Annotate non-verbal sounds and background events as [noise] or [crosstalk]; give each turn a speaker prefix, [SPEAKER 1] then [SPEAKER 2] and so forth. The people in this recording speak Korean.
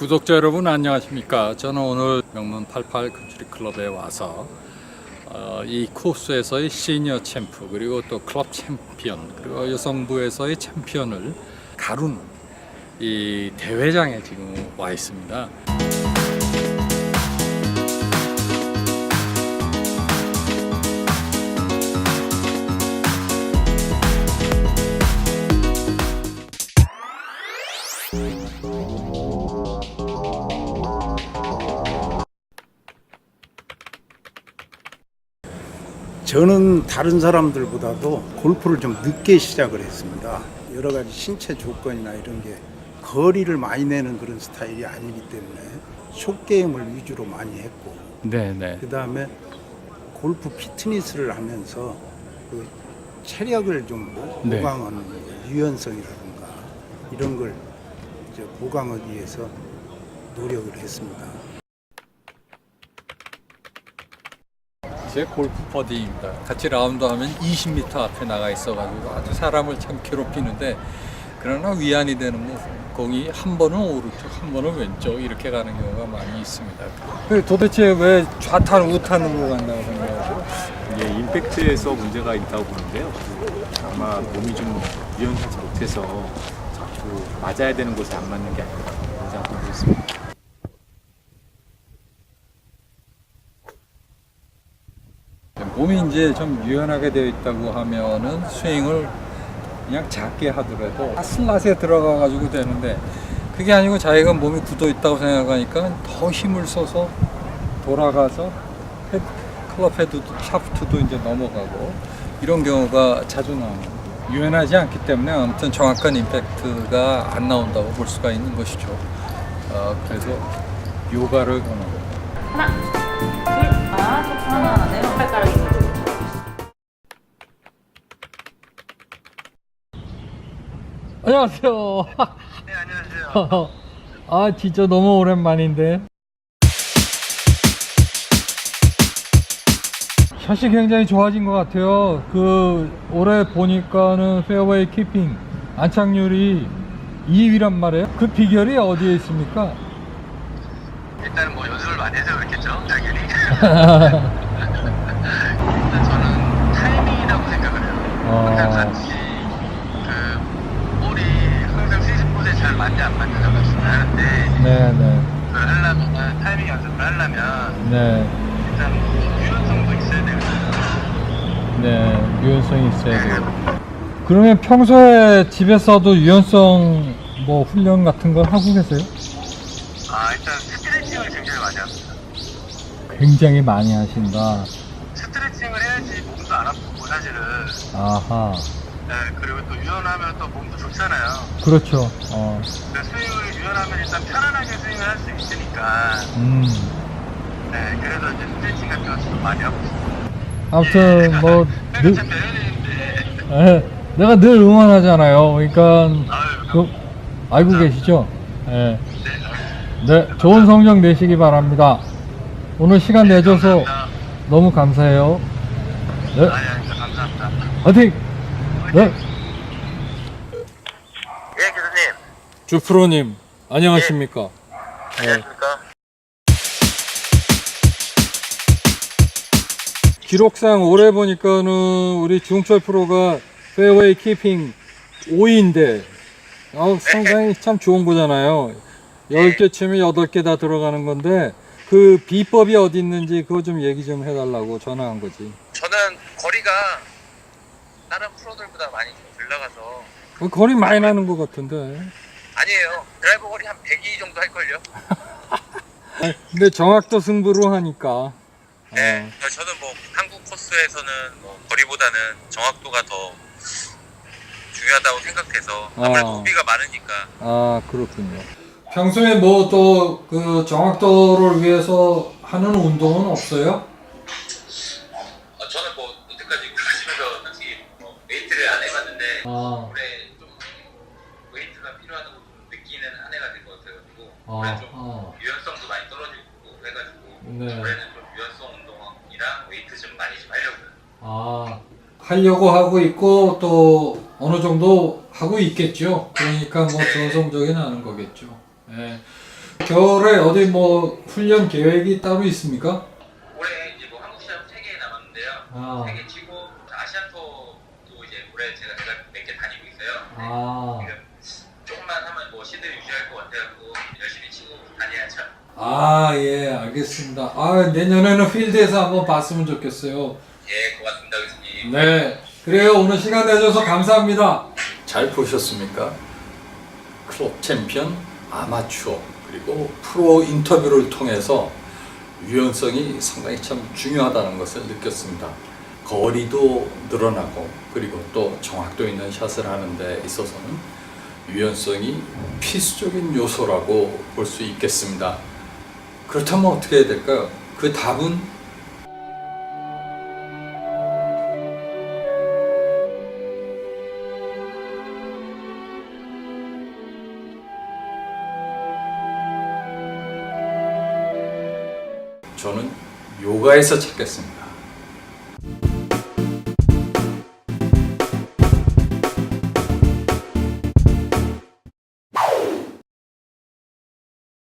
[SPEAKER 1] 구독자 여러분 안녕하십니까? 저는 오늘 명문 88 컨트리 클럽에 와서 어, 이 코스에서의 시니어 챔프 그리고 또 클럽 챔피언 그리고 여성부에서의 챔피언을 가루는 이 대회장에 지금 와 있습니다.
[SPEAKER 2] 저는 다른 사람들보다도 골프를 좀 늦게 시작을 했습니다. 여러 가지 신체 조건이나 이런 게 거리를 많이 내는 그런 스타일이 아니기 때문에 숏게임을 위주로 많이 했고
[SPEAKER 1] 네네.
[SPEAKER 2] 그 다음에 골프 피트니스를 하면서 그 체력을 좀
[SPEAKER 1] 네.
[SPEAKER 2] 보강하는 유연성이라든가 이런 걸 이제 보강하기 위해서 노력을 했습니다.
[SPEAKER 1] 제 골프 버디입니다. 같이 라운드 하면 20m 앞에 나가 있어가지고 아주 사람을 참 괴롭히는데 그러나 위안이 되는 뭐 공이 한 번은 오른쪽, 한 번은 왼쪽 이렇게 가는 경우가 많이 있습니다. 그 도대체 왜 좌탄 우탄으로 간다고 생각하세요?
[SPEAKER 3] 이게 임팩트에서 문제가 있다고 보는데요. 아마 몸이 좀 유연하지 못해서 자꾸 맞아야 되는 곳에 안 맞는 게 아닐까 그런 생각도 하고 있습니다.
[SPEAKER 1] 몸이 이제 좀 유연하게 되어 있다고 하면은 스윙을 그냥 작게 하더라도 슬라스에 들어가 가지고 되는데 그게 아니고 자기가 몸이 굳어 있다고 생각하니까 더 힘을 써서 돌아가서 헤드, 클럽 헤드도 샤프트도 이제 넘어가고 이런 경우가 자주 나옵니다. 유연하지 않기 때문에 아무튼 정확한 임팩트가 안 나온다고 볼 수가 있는 것이죠. 어, 그래서 요가를 권합니다.
[SPEAKER 4] 하나, 둘, 아, 또 하나, 네, 발가락
[SPEAKER 1] 안녕하세요. 네, 안녕하세요. [laughs] 아, 진짜 너무 오랜만인데. 샷이 굉장히 좋아진 것 같아요. 그, 올해 보니까는 페어웨이 키핑 안착률이 2위란 말이에요. 그 비결이 어디에 있습니까?
[SPEAKER 5] 일단은 뭐 연습을 많이 해서 그렇겠죠, 당연히. [laughs] [laughs] 일단 저는 타이밍이라고 생각을 해요.
[SPEAKER 1] 어.
[SPEAKER 5] 항상 같이 잘 맞냐 안 맞냐가 중요한데
[SPEAKER 1] 네네.
[SPEAKER 5] 그걸 하려면 타이밍 연습을 하려면
[SPEAKER 1] 네.
[SPEAKER 5] 일단 유연성도 있어야 되거든요.
[SPEAKER 1] 네. 유연성이 있어야 돼요. 그러면 평소에 집에서도 유연성 뭐 훈련 같은 걸 하고 계세요?
[SPEAKER 5] 아 일단 스트레칭을 굉장히 많이 합니다.
[SPEAKER 1] 굉장히 많이 하신다.
[SPEAKER 5] 스트레칭을 해야지 몸도 안 아프고 사실은.
[SPEAKER 1] 아하.
[SPEAKER 5] 네, 그리고 또 유연하면 또 몸도 좋잖아요.
[SPEAKER 1] 그렇죠. 어.
[SPEAKER 5] 그 스윙을 유연하면 일단 편안하게 스윙을 할 수 있으니까
[SPEAKER 1] 음.
[SPEAKER 5] 네 그래서 이제 스트레칭 같은 것도 많이 하고 있어요
[SPEAKER 1] 아무튼 [laughs] 뭐
[SPEAKER 5] 늘...
[SPEAKER 1] 늘,
[SPEAKER 5] 참
[SPEAKER 1] 예, 내가 늘 응원하잖아요. 그러니까
[SPEAKER 5] 아유
[SPEAKER 1] 그, 알고 계시죠? 예.
[SPEAKER 5] 네,
[SPEAKER 1] 네, 좋은 성적 내시기 바랍니다. 오늘 시간 내줘서
[SPEAKER 5] 감사합니다.
[SPEAKER 1] 너무 감사해요. 네,
[SPEAKER 5] 아니 감사합니다
[SPEAKER 1] 화이팅! 네,
[SPEAKER 5] 예 교수님
[SPEAKER 1] 주프로님, 안녕하십니까?
[SPEAKER 5] 안녕하십니까
[SPEAKER 1] 기록상 올해 보니까는 우리 중철 프로가 페어웨이 키핑 5위인데 어, 상당히 참 좋은 거잖아요. 10개 치면 8개 다 들어가는 건데 그 비법이 어디 있는지 그거 좀 얘기 좀 해달라고 전화한 거지.
[SPEAKER 5] 저는 거리가 다른 프로들보다 많이 좀 들나가서
[SPEAKER 1] 그 거리 많이 나는 것 같은데.
[SPEAKER 5] 아니에요 드라이버 거리 한 102 정도 할걸요 [laughs]
[SPEAKER 1] 근데 정확도 승부로 하니까.
[SPEAKER 5] 네 저는 뭐 한국 코스에서는 뭐 거리보다는 정확도가 더 중요하다고 생각해서 아무래도
[SPEAKER 1] 어.
[SPEAKER 5] 우비가 많으니까
[SPEAKER 1] 아 그렇군요. 평소에 뭐 또 그 정확도를 위해서 하는 운동은 없어요?
[SPEAKER 5] 어, 저는 뭐 이때까지 하시면서 솔직히 뭐 웨이트를 안 해봤는데
[SPEAKER 1] 아,
[SPEAKER 5] 올해 좀 웨이트가 필요하다고 좀 느끼는 한 해가 된 것 올해 좀
[SPEAKER 1] 아.
[SPEAKER 5] 유연성도 많이 떨어지고 해가지고
[SPEAKER 1] 네.
[SPEAKER 5] 올해는 좀 유연성 운동이랑 웨이트 좀 많이 좀 하려고요.
[SPEAKER 1] 아 하려고 하고 있고 또 어느 정도 하고 있겠죠. 그러니까 뭐 좋은 성적이 나는 거겠죠. 예. 겨울에 어디 뭐 훈련 계획이 따로 있습니까?
[SPEAKER 5] 올해 이제 뭐 한국 시합 3개 남았는데요.
[SPEAKER 1] 아.
[SPEAKER 5] 3개 치고 아시안 투어도 이제 올해 제가 몇개 다니고 있어요. 네.
[SPEAKER 1] 아.
[SPEAKER 5] 지금 조금만 하면 뭐 시드 유지할 것 같아갖고 열심히 치고 다녀야죠.
[SPEAKER 1] 아, 예, 알겠습니다. 아, 내년에는 필드에서 한번 봤으면 좋겠어요.
[SPEAKER 5] 예, 고맙습니다, 교수님.
[SPEAKER 1] 네. 그래요. 오늘 시간 내줘서 감사합니다. 잘 보셨습니까? 클럽 챔피언, 아마추어, 그리고 프로 인터뷰를 통해서 유연성이 상당히 참 중요하다는 것을 느꼈습니다. 거리도 늘어나고, 그리고 또 정확도 있는 샷을 하는 데 있어서는 유연성이 필수적인 요소라고 볼 수 있겠습니다. 그렇다면 어떻게 해야 될까요? 그 답은 저는 요가에서 찾겠습니다.